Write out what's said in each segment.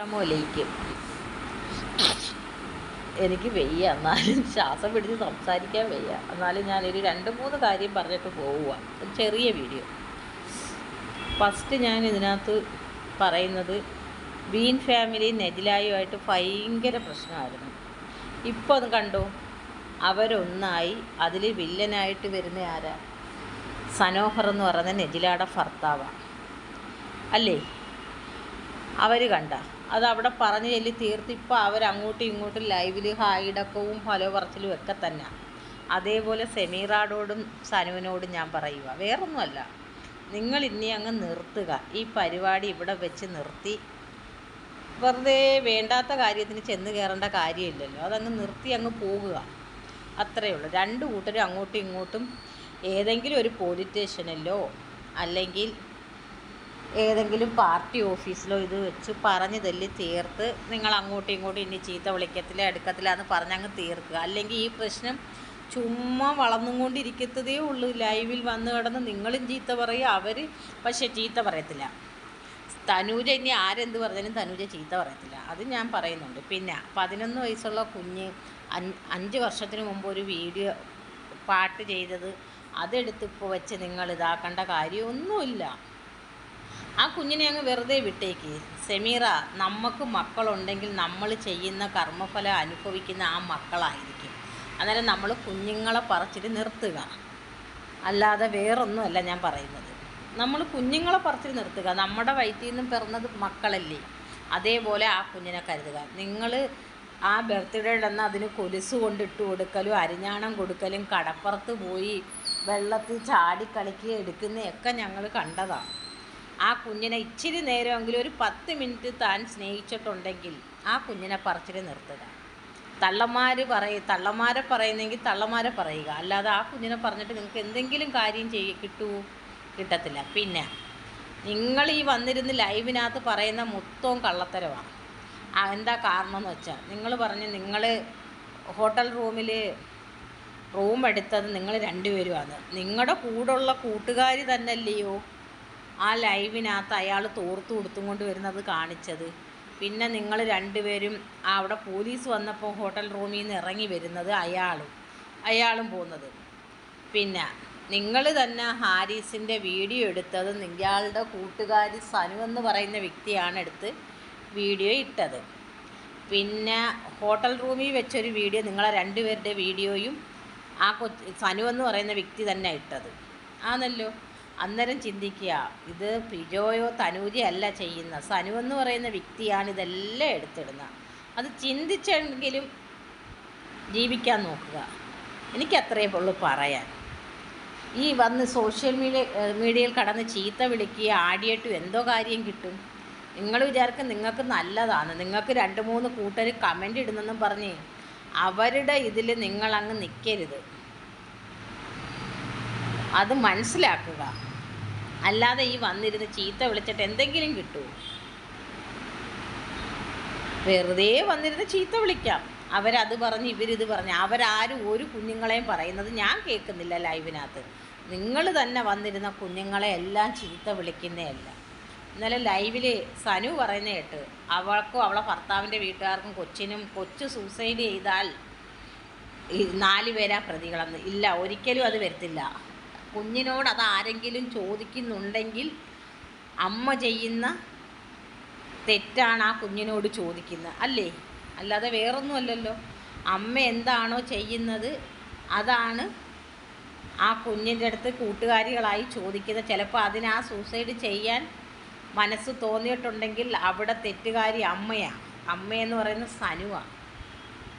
അസ്സലാമലൈക്കും. എനിക്ക് വയ്യ. എന്നാലും ശ്വാസം പിടിച്ച് സംസാരിക്കാൻ വയ്യ. എന്നാലും ഞാനൊരു രണ്ട് മൂന്ന് കാര്യം പറഞ്ഞിട്ട് പോവുക ചെറിയ വീഡിയോ. ഫസ്റ്റ് ഞാൻ ഇതിനകത്ത് പറയുന്നത് ബീൻ ഫാമിലി നെജിലായുമായിട്ട് ഭയങ്കര പ്രശ്നമായിരുന്നു. ഇപ്പോൾ അത് കണ്ടു? അവരൊന്നായി. അതിൽ വില്ലനായിട്ട് വരുന്ന ആരാ? സനോഹർ എന്ന് പറയുന്ന നെജിലയുടെ ഭർത്താവാണ് അല്ലേ? അവർ കണ്ട. അത് അവിടെ പറഞ്ഞു ചൊല്ലി തീർത്ത് ഇപ്പോൾ അവരങ്ങോട്ടും ഇങ്ങോട്ടും ലൈവിൽ ഹായിടക്കവും ഫലോ പറച്ചിലും ഒക്കെ തന്നെ. അതേപോലെ സെമീറാടോടും സനുവിനോടും ഞാൻ പറയുക വേറൊന്നുമല്ല. നിങ്ങൾ ഇനി അങ്ങ് നിർത്തുക. ഈ പരിപാടി ഇവിടെ വെച്ച് നിർത്തി. വെറുതെ വേണ്ടാത്ത കാര്യത്തിന് ചെന്ന് കയറേണ്ട കാര്യമില്ലല്ലോ. അതങ്ങ് നിർത്തി അങ്ങ് പോകുക അത്രയേ ഉള്ളൂ. രണ്ട് കൂട്ടരും അങ്ങോട്ടും ഇങ്ങോട്ടും ഏതെങ്കിലും ഒരു പോലീസ് സ്റ്റേഷനിലോ അല്ലെങ്കിൽ ഏതെങ്കിലും പാർട്ടി ഓഫീസിലോ ഇത് വെച്ച് പറഞ്ഞു തല്ലി തീർത്ത് നിങ്ങൾ അങ്ങോട്ടും ഇങ്ങോട്ടും ഇനി ചീത്ത വിളിക്കത്തില്ല എടുക്കത്തില്ല എന്ന് പറഞ്ഞങ്ങ് തീർക്കുക. അല്ലെങ്കിൽ ഈ പ്രശ്നം ചുമ്മാ വളർന്നും കൊണ്ടിരിക്കത്തതേ ഉള്ളൂ. ലൈവിൽ വന്ന് കിടന്ന് നിങ്ങളും ചീത്ത പറയും അവർ പക്ഷേ ചീത്ത പറയത്തില്ല. തനൂജ ഇനി ആരെന്ത് പറഞ്ഞാലും തനൂജ ചീത്ത പറയത്തില്ല. അത് ഞാൻ പറയുന്നുണ്ട്. പിന്നെ പതിനൊന്ന് വയസ്സുള്ള കുഞ്ഞ് അഞ്ച് വർഷത്തിന് മുമ്പ് ഒരു വീഡിയോ പാട്ട് ചെയ്തത് അതെടുത്തിപ്പോൾ വെച്ച് നിങ്ങൾ ഇതാക്കേണ്ട കാര്യമൊന്നുമില്ല. ആ കുഞ്ഞിനെ അങ്ങ് വെറുതെ വിട്ടേക്ക്. സെമീറ നമുക്ക് മക്കളുണ്ടെങ്കിൽ നമ്മൾ ചെയ്യുന്ന കർമ്മഫലം അനുഭവിക്കുന്ന ആ മക്കളായിരിക്കും. അന്നേരം നമ്മൾ കുഞ്ഞുങ്ങളെ പറിച്ചിട്ട് നിർത്തുക. അല്ലാതെ വേറൊന്നുമല്ല ഞാൻ പറയുന്നത്. നമ്മൾ കുഞ്ഞുങ്ങളെ പറിച്ചിട്ട് നിർത്തുക. നമ്മുടെ വയറ്റിൽ നിന്നും പിറന്നത് മക്കളല്ലേ? അതേപോലെ ആ കുഞ്ഞിനെ കരുതുക. നിങ്ങൾ ആ ബർത്ത്ഡേ അന്ന് അതിന് കൊലുസ് കൊണ്ടിട്ട് കൊടുക്കലും അരിഞ്ഞാണം കൊടുക്കലും കടപ്പുറത്ത് പോയി വെള്ളത്തിൽ ചാടി കളിക്കുകയും എടുക്കുന്നതൊക്കെ ഞങ്ങൾ കണ്ടതാണ്. ആ കുഞ്ഞിനെ ഇച്ചിരി നേരമെങ്കിലും ഒരു പത്ത് മിനിറ്റ് താൻ സ്നേഹിച്ചിട്ടുണ്ടെങ്കിൽ ആ കുഞ്ഞിനെ പറിച്ചിട്ട് നിർത്തുക. തള്ളമാർ പറയും തള്ളമാരെ പറയുന്നെങ്കിൽ തള്ളമാരെ പറയുക. അല്ലാതെ ആ കുഞ്ഞിനെ പറഞ്ഞിട്ട് നിങ്ങൾക്ക് എന്തെങ്കിലും കാര്യം ചെയ്യ കിട്ടുമോ കിട്ടത്തില്ല. പിന്നെ നിങ്ങൾ ഈ വന്നിരുന്ന് ലൈവിനകത്ത് പറയുന്ന മൊത്തവും കള്ളത്തരമാണ്. എന്താ കാരണം എന്ന് വെച്ചാൽ നിങ്ങൾ പറഞ്ഞ് നിങ്ങൾ ഹോട്ടൽ റൂമിൽ റൂം എടുത്തത് നിങ്ങൾ രണ്ടുപേരുമാണ്. നിങ്ങളുടെ കൂടുള്ള കൂട്ടുകാർ തന്നെയല്ലയോ? ആ ലൈവിനകത്ത് അയാൾ തോർത്തു കൊടുത്തും കൊണ്ട് വരുന്നത് കാണിച്ചത്. പിന്നെ നിങ്ങൾ രണ്ടുപേരും അവിടെ പോലീസ് വന്നപ്പോൾ ഹോട്ടൽ റൂമിൽ നിന്ന് ഇറങ്ങി വരുന്നത് അയാളും അയാളും പോകുന്നത് പിന്നെ നിങ്ങൾ തന്നെ ഹാരിസിന്റെ വീഡിയോ എടുത്തത് നിങ്ങളുടെ കൂട്ടുകാരി സനു എന്ന് പറയുന്ന വ്യക്തിയാണ് എടുത്ത് വീഡിയോ ഇട്ടത്. പിന്നെ ഹോട്ടൽ റൂമിൽ വെച്ചൊരു വീഡിയോ നിങ്ങളെ രണ്ടുപേരുടെ വീഡിയോയും ആ കൊ സനു എന്ന് പറയുന്ന വ്യക്തി തന്നെ ഇട്ടത്. ആണല്ലോ? അന്നേരം ചിന്തിക്കുക ഇത് പിജോയോ തനൂജയോ അല്ല ചെയ്യുന്ന സനു എന്ന് പറയുന്ന വ്യക്തിയാണ് ഇതെല്ലാം എടുത്തിടുന്നത് അത് ചിന്തിച്ചെങ്കിലും ജീവിക്കാൻ നോക്കുക. എനിക്കത്രയേ ഉള്ളൂ പറയാൻ. ഈ വന്ന് സോഷ്യൽ മീഡിയ മീഡിയയിൽ കടന്ന് ചീത്ത വിളിക്കുക ആടിയിട്ടും എന്തോ കാര്യം കിട്ടും. നിങ്ങൾ വിചാരിക്കും നിങ്ങൾക്ക് നല്ലതാണ്. നിങ്ങൾക്ക് രണ്ട് മൂന്ന് കൂട്ടർ കമന്റ് ഇടുന്നെന്നും പറഞ്ഞ് അവരുടെ ഇതിൽ നിങ്ങളങ്ങ് നിൽക്കരുത് അത് മനസ്സിലാക്കുക. അല്ലാതെ ഈ വന്നിരുന്ന് ചീത്ത വിളിച്ചിട്ട് എന്തെങ്കിലും കിട്ടുമോ വെറുതെ വന്നിരുന്ന് ചീത്ത വിളിക്കാം. അവരത് പറഞ്ഞ് ഇവരിത് പറഞ്ഞ്. അവരാരും ഒരു കുഞ്ഞുങ്ങളെയും പറയുന്നത് ഞാൻ കേൾക്കുന്നില്ല ലൈവിനകത്ത്. നിങ്ങൾ തന്നെ വന്നിരുന്ന കുഞ്ഞുങ്ങളെ എല്ലാം ചീത്ത വിളിക്കുന്നതല്ല ഇന്നലെ ലൈവിൽ സനു പറയുന്ന കേട്ട് അവൾക്കും അവളെ ഭർത്താവിന്റെ വീട്ടുകാർക്കും കൊച്ചിനും കൊച്ച് സൂസൈഡ് ചെയ്താൽ നാല് പേരാ പ്രതികളെന്ന്. ഇല്ല ഒരിക്കലും അത് വരത്തില്ല. കുഞ്ഞിനോട് അതാരെങ്കിലും ചോദിക്കുന്നുണ്ടെങ്കിൽ അമ്മ ചെയ്യുന്ന തെറ്റാണ് ആ കുഞ്ഞിനോട് ചോദിക്കുന്നത് അല്ലേ? അല്ലാതെ വേറൊന്നുമല്ലല്ലോ. അമ്മ എന്താണോ ചെയ്യുന്നത് അതാണ് ആ കുഞ്ഞിന്റെ അടുത്ത് കൂട്ടുകാരികളായി ചോദിക്കുന്നത്. ചിലപ്പോൾ അതിന് ആ സൂസൈഡ് ചെയ്യാൻ മനസ്സ് തോന്നിയിട്ടുണ്ടെങ്കിൽ അവിടെ തെറ്റുകാരി അമ്മയാണ് അമ്മയെന്ന് പറയുന്ന സനുവാണ്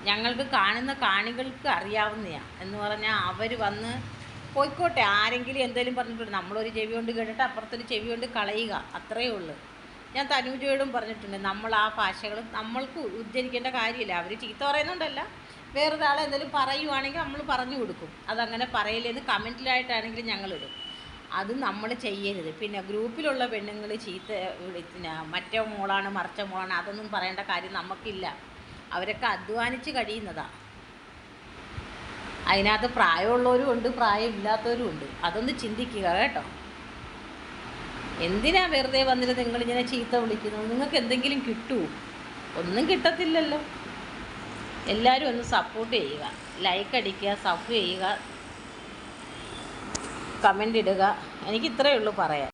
ഞങ്ങൾക്ക് കാണുന്ന കാണികൾക്ക് അറിയാവുന്നതാണ് എന്ന് പറഞ്ഞാൽ അവർ വന്ന് പോയിക്കോട്ടെ ആരെങ്കിലും എന്തെങ്കിലും പറഞ്ഞിട്ടുണ്ട്. നമ്മളൊരു ചെവി കൊണ്ട് കേട്ടിട്ട് അപ്പുറത്തൊരു ചെവി കൊണ്ട് കളയുക അത്രയേ ഉള്ളൂ. ഞാൻ തനുജയോടും പറഞ്ഞിട്ടുണ്ട് നമ്മൾ ആ ഭാഷകൾ നമ്മൾക്ക് ഉദ്ധരിക്കേണ്ട കാര്യമില്ല. അവർ ചീത്ത പറയുന്നുണ്ടല്ല. വേറൊരാളെ എന്തെങ്കിലും പറയുവാണെങ്കിൽ നമ്മൾ പറഞ്ഞു കൊടുക്കും. അതങ്ങനെ പറയില്ലെന്ന് കമന്റിലായിട്ടാണെങ്കിലും ഞങ്ങളിടും. അത് നമ്മൾ ചെയ്യരുത്. പിന്നെ ഗ്രൂപ്പിലുള്ള പെണ്ണുങ്ങൾ ചീത്ത പിന്നെ മറ്റേ മോളാണ് മറിച്ച മോളാണ് അതൊന്നും പറയേണ്ട കാര്യം നമുക്കില്ല. അവരൊക്കെ അധ്വാനിച്ച് കഴിയുന്നതാണ് അതിനകത്ത് പ്രായമുള്ളവരും ഉണ്ട് പ്രായമില്ലാത്തവരും ഉണ്ട്. അതൊന്ന് ചിന്തിക്കുക കേട്ടോ. എന്തിനാ വെറുതെ വന്നിട്ട് നിങ്ങളിങ്ങനെ ചീത്ത വിളിക്കുന്നത് നിങ്ങൾക്ക് എന്തെങ്കിലും കിട്ടുമോ ഒന്നും കിട്ടത്തില്ലല്ലോ. എല്ലാവരും ഒന്ന് സപ്പോർട്ട് ചെയ്യുക. ലൈക്ക് അടിക്കുക സബ് ചെയ്യുക. കമന്റ് ഇടുക. എനിക്ക് ഇത്രയേ ഉള്ളൂ പറയാൻ.